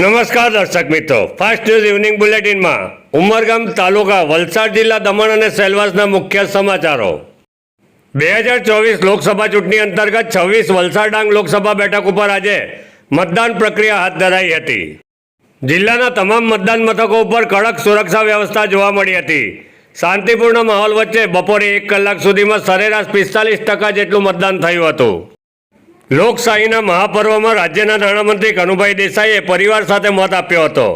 નમસ્કાર દર્શક મિત્રો. ફાસ્ટ ન્યૂઝ ઇવનિંગ બુલેટિનમાં ઉમરગામ તાલુકા વલસાડ જિલ્લા દમણ અને સેલવાસના મુખ્ય સમાચારો. બે હજાર ચોવીસ લોકસભા ચૂંટણી અંતર્ગત છવ્વીસ વલસાડ ડાંગ લોકસભા બેઠક ઉપર આજે મતદાન પ્રક્રિયા હાથ ધરાઈ હતી. જિલ્લાના તમામ મતદાન મથકો ઉપર કડક સુરક્ષા વ્યવસ્થા જોવા મળી હતી. શાંતિપૂર્ણ માહોલ વચ્ચે બપોરે એક કલાક સુધીમાં સરેરાશ પિસ્તાલીસ ટકા જેટલું મતદાન થયું હતું. લોકશાહીના મહાપર્વમાં રાજ્યના નાણામંત્રી કનુભાઈ દેસાઈએ પરિવાર સાથે મત આપ્યો હતો.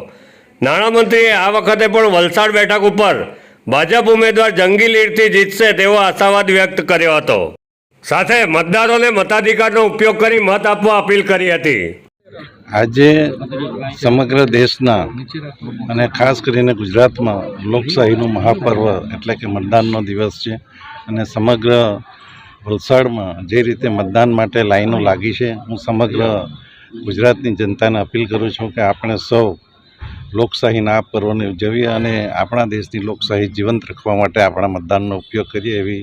નાણામંત્રીએ આ વખતે પણ વલસાડ બેઠક ઉપર ભાજપ ઉમેદવાર જંગી લીડથી જીતશે તેવો આશાવાદ વ્યક્ત કર્યો હતો. સાથે મતદારોને મતાધિકારનો ઉપયોગ કરી મત આપવા અપીલ કરી હતી. આજે સમગ્ર દેશના અને ખાસ કરીને ગુજરાતમાં લોકશાહીનું મહાપર્વ એટલે કે મતદાનનો દિવસ છે અને સમગ્ર વલસાડમાં જે રીતે મતદાન માટે લાઈનો લાગી છે, હું સમગ્ર ગુજરાતની જનતાને અપીલ કરું છું કે આપણે સૌ લોકશાહીના આ પર્વને ઉજવીએ અને આપણા દેશની લોકશાહી જીવંત રાખવા માટે આપણા મતદાનનો ઉપયોગ કરીએ એવી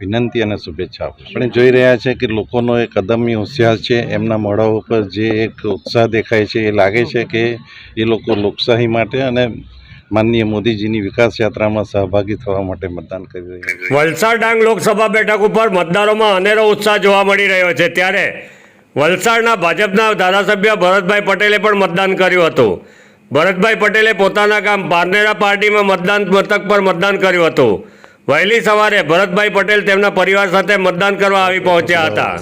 વિનંતી અને શુભેચ્છા આપું આપણે જોઈ રહ્યા છે કે લોકોનો એક અદમ્ય હોશિયાર છે, એમના મોઢા ઉપર જે એક ઉત્સાહ દેખાય છે, એ લાગે છે કે એ લોકો લોકશાહી માટે અને માનનીય મોદીજીની વિકાસ યાત્રામાં સહભાગી થવા માટે મતદાન કરી રહ્યા છે. વલસાડ ડાંગ લોકસભા બેઠક ઉપર મતદારોમાં અનેરો ઉત્સાહ જોવા મળી રહ્યો છે. ત્યારે વલસાડના ભાજપના ધારાસભ્ય ભરતભાઈ પટેલે પણ મતદાન કર્યું હતું. ભરતભાઈ પટેલે પોતાના ગામ પારનેરા પાર્ટીમાં મતદાન મથક પર મતદાન કર્યું હતું. વહેલી સવારે ભરતભાઈ પટેલ તેમના પરિવાર સાથે મતદાન કરવા આવી પહોંચ્યા હતા.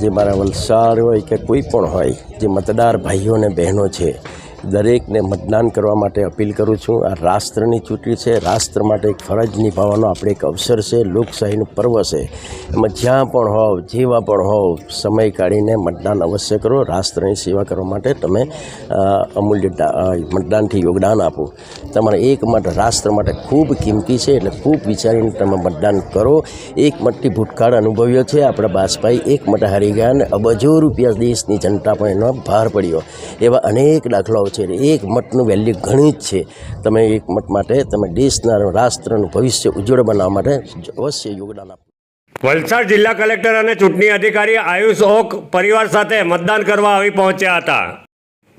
જે મારા વલસાડ હોય કે કોઈ પણ હોય જે મતદાર ભાઈઓ અને બહેનો છે દરેકને મતદાન કરવા માટે અપીલ કરું છું. આ રાષ્ટ્રની ચૂંટણી છે. રાષ્ટ્ર માટે એક ફરજ નિભાવવાનો આપણે એક અવસર છે. લોકશાહીનું પર્વ છે. એમાં જ્યાં પણ હોવ, જેવા પણ હોવ, સમય કાઢીને મતદાન અવશ્ય કરો. રાષ્ટ્રની સેવા કરવા માટે તમે અમૂલ્ય મતદાનથી યોગદાન આપો. તમારે એક મત રાષ્ટ્ર માટે ખૂબ કિંમતી છે એટલે ખૂબ વિચારીને તમે મતદાન કરો. એક મતથી ભૂતકાળ અનુભવ્યો છે. આપણા બાસભાઈ એક મત હારી ગયા અને અબજો રૂપિયા દેશની જનતા પણ એનો ભાર પડ્યો. એવા અનેક દાખલાઓ છે એટલે એક મતનું વેલ્યુ ઘણી જ છે. તમે એક મત માટે તમે દેશના રાષ્ટ્રનું ભવિષ્ય ઉજ્જવળ બનાવવા માટે અવશ્ય યોગદાન આપો. વલસાડ જિલ્લા કલેક્ટર અને ચૂંટણી અધિકારી આયુષ ઓક પરિવાર સાથે મતદાન કરવા આવી પહોંચ્યા હતા.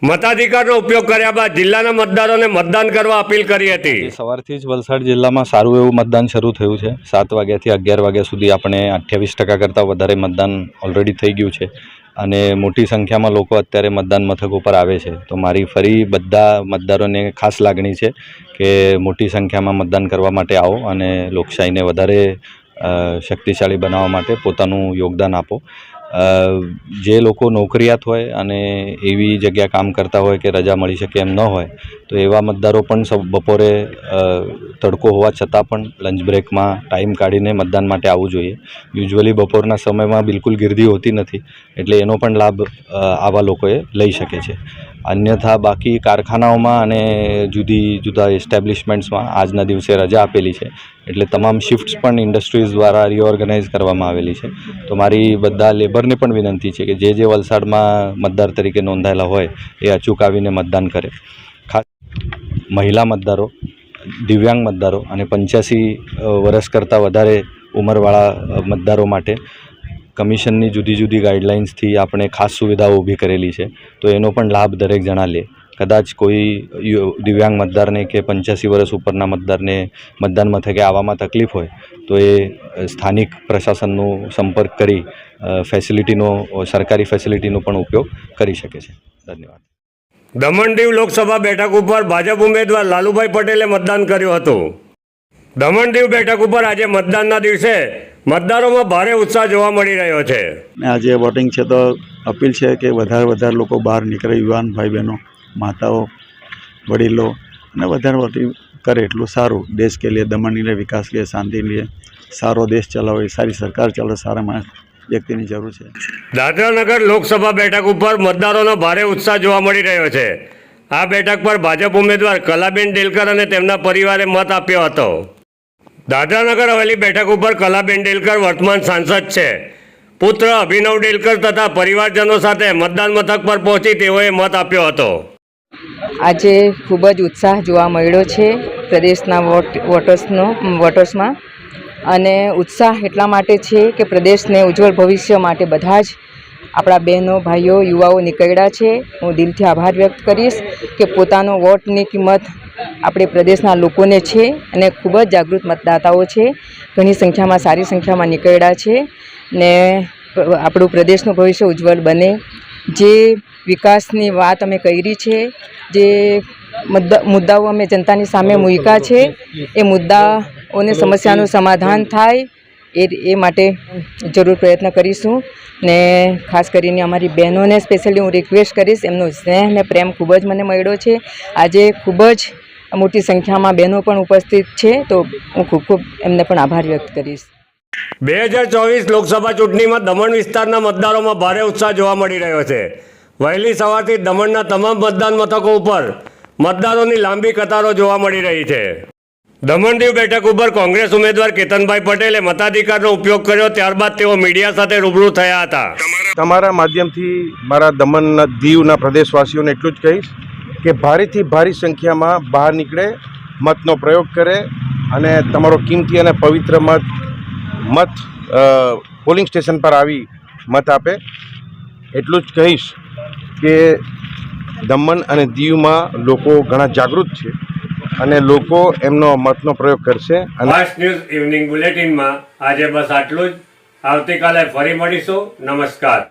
મતાધિકારનો ઉપયોગ કર્યા બાદ જિલ્લાના મતદારોને મતદાન કરવા અપીલ કરી હતી. સવારથી જ વલસાડ જિલ્લામાં સારું એવું મતદાન શરૂ થયું છે. સાત વાગ્યાથી અગિયાર વાગ્યા સુધી આપણે અઠ્યાવીસ ટકા કરતાં વધારે મતદાન ઓલરેડી થઈ ગયું છે. અને મોટી સંખ્યામાં લોકો અત્યારે મતદાન મથક ઉપર આવે છે. તો મારી ફરી બધા મતદારોને ખાસ લાગણી છે કે મોટી સંખ્યામાં મતદાન કરવા માટે આવો અને લોકશાહીને વધારે શક્તિશાળી બનાવવા માટે પોતાનું યોગદાન આપો. જે લોકો નોકરિયાત હોય અને એવી જગ્યા કામ કરતા હોય કે રજા મળી શકે એમ ન હોય, તો એવા મતદારો પણ બપોરે તડકો હોવા છતાં પણ લંચ બ્રેકમાં ટાઈમ કાઢીને મતદાન માટે આવવું જોઈએ. યુઝ્યુઅલી બપોરના સમયમાં બિલકુલ ગીર્દી હોતી નથી, એટલે એનો પણ લાભ આવા લોકોએ લઈ શકે છે. અન્યથા બાકી કારખાનાઓમાં અને જુદી જુદા એસ્ટેબ્લિશમેન્ટ્સમાં આજના દિવસે રજા આપેલી છે. એટલે તમામ શિફ્ટ્સ પણ ઇન્ડસ્ટ્રીઝ દ્વારા રિઓર્ગનાઇઝ કરવામાં આવેલી છે. તો મારી બધા લેબરને પણ વિનંતી છે કે જે જે વલસાડમાં મતદાર તરીકે નોંધાયેલા હોય એ અચૂક આવીને મતદાન કરે. ખાસ મહિલા મતદારો, દિવ્યાંગ મતદારો અને પંચ્યાસી વર્ષ કરતાં વધારે ઉંમરવાળા મતદારો માટે કમિશનની જુદી જુદી ગાઈડલાઇન્સથી આપણે ખાસ સુવિધાઓ ઊભી કરેલી છે. તો એનો પણ લાભ દરેક જણા લે. કદાચ કોઈ દિવ્યાંગ મતદારને કે પંચ્યાસી વર્ષ ઉપરના મતદારને મતદાન મથકે આવવામાં તકલીફ હોય, તો એ સ્થાનિક પ્રશાસનનો સંપર્ક કરી ફેસિલિટીનો સરકારી ફેસિલિટીનો પણ ઉપયોગ કરી શકે છે. ધન્યવાદ. દમણ દીવ લોકસભા બેઠક ઉપર ભાજપ ઉમેદવાર લાલુભાઈ પટેલે મતદાન કર્યું હતું. દમણ દીવ બેઠક ઉપર આજે મતદાનના દિવસે મતદારોમાં ભારે ઉત્સાહ જોવા મળી રહ્યો છે. આજે વોટિંગ છે તો અપીલ છે કે વધારે વધારે લોકો બહાર નીકળે યુવાન ભાઈ બહેનો માતાઓ વડીલો અને વધારે વોટિંગ કરે એટલું સારું. દેશ કે લીએ દમણની લીએ વિકાસ લે લીએ શાંતિ લીએ સારો દેશ ચલાવે સારી સરકાર ચાલે સારા માણસ વ્યક્તિની જરૂર છે. દાદરાનગર લોકસભા બેઠક ઉપર મતદારોનો ભારે ઉત્સાહ જોવા મળી રહ્યો છે. આ બેઠક પર ભાજપ ઉમેદવાર કલાબેન ડેલકર અને તેમના પરિવારે મત આપ્યો હતો. દાદરાનગર હવેલી બેઠક ઉપર કલાબેન ડેલકર વર્તમાન સાંસદ છે. પુત્ર અભિનવ ડેલકર તથા પરિવારજનો સાથે મતદાન મથક પર પહોંચી તેઓએ મત આપ્યો હતો. આજે ખૂબ જ ઉત્સાહ જોવા મળ્યો છે પ્રદેશના વોટ, વોટર્સનો, વોટર્સમાં. અને ઉત્સાહ એટલા માટે છે કે પ્રદેશને ઉજ્જવળ ભવિષ્ય માટે બધા જ આપણા બહેનો, ભાઈઓ, યુવાઓ નીકળ્યા છે. હું દિલથી આભાર વ્યક્ત કરીશ કે પોતાનો વોટની કિંમત આપણે પ્રદેશના લોકોને છે અને ખૂબ જ જાગૃત મતદાતાઓ છે. ઘણી સંખ્યામાં સારી સંખ્યામાં નીકળ્યા છે ને આપણું પ્રદેશનું ભવિષ્ય ઉજ્જવળ બને. જે વિકાસની વાત અમે કરી છે, જે મુદ્દા, મુદ્દાઓ અમે જનતાની સામે મૂક્યા છે, એ મુદ્દાઓને સમસ્યાનું સમાધાન થાય એ એ માટે જરૂર પ્રયત્ન કરીશું ને ખાસ કરીને અમારી બહેનોને સ્પેશિયલી હું રિક્વેસ્ટ કરીશ, એમનો સ્નેહ ને પ્રેમ ખૂબ જ મને મળ્યો છે. આજે ખૂબ જ મોટી સંખ્યામાં બહેનો પણ ઉપસ્થિત છે, તો હું ખૂબ ખૂબ એમને પણ આભાર વ્યક્ત કરીશ. બે હજાર ચોવીસ લોકસભા ચૂંટણીમાં દમણ વિસ્તારના મતદારોમાં ભારે ઉત્સાહ જોવા મળી રહ્યો છે. વહેલી સવારથી દમણના તમામ મતદાન મથકો ઉપર મતદારોની લાંબી કતારો જોવા મળી રહી છે. દમણ દીવ બેઠક ઉપર કોંગ્રેસ ઉમેદવાર કેતનભાઈ પટેલે મતાધિકારનો ઉપયોગ કર્યો, ત્યારબાદ તેઓ મીડિયા સાથે રૂબરૂ થયા હતા. તમારા માધ્યમથી મારા દમણના દીવના પ્રદેશવાસીઓને એટલું જ કહીશ કે ભારેથી ભારી સંખ્યામાં બહાર નીકળે, મતનો પ્રયોગ કરે અને તમારો કિંમતી અને પવિત્ર મત મત પોલિંગ સ્ટેશન પર આવી મત આપે. એટલું જ કહીશ કે દમણ અને દીવમાં લોકો ઘણા જાગૃત છે. અને લોકો એમનો મતનો પ્રયોગ કરશે ફાસ્ટ ન્યૂઝ ઇવનિંગ બુલેટિનમાં આજે બસ આટલું જ. આવતીકાલે ફરી મળીશું. નમસ્કાર.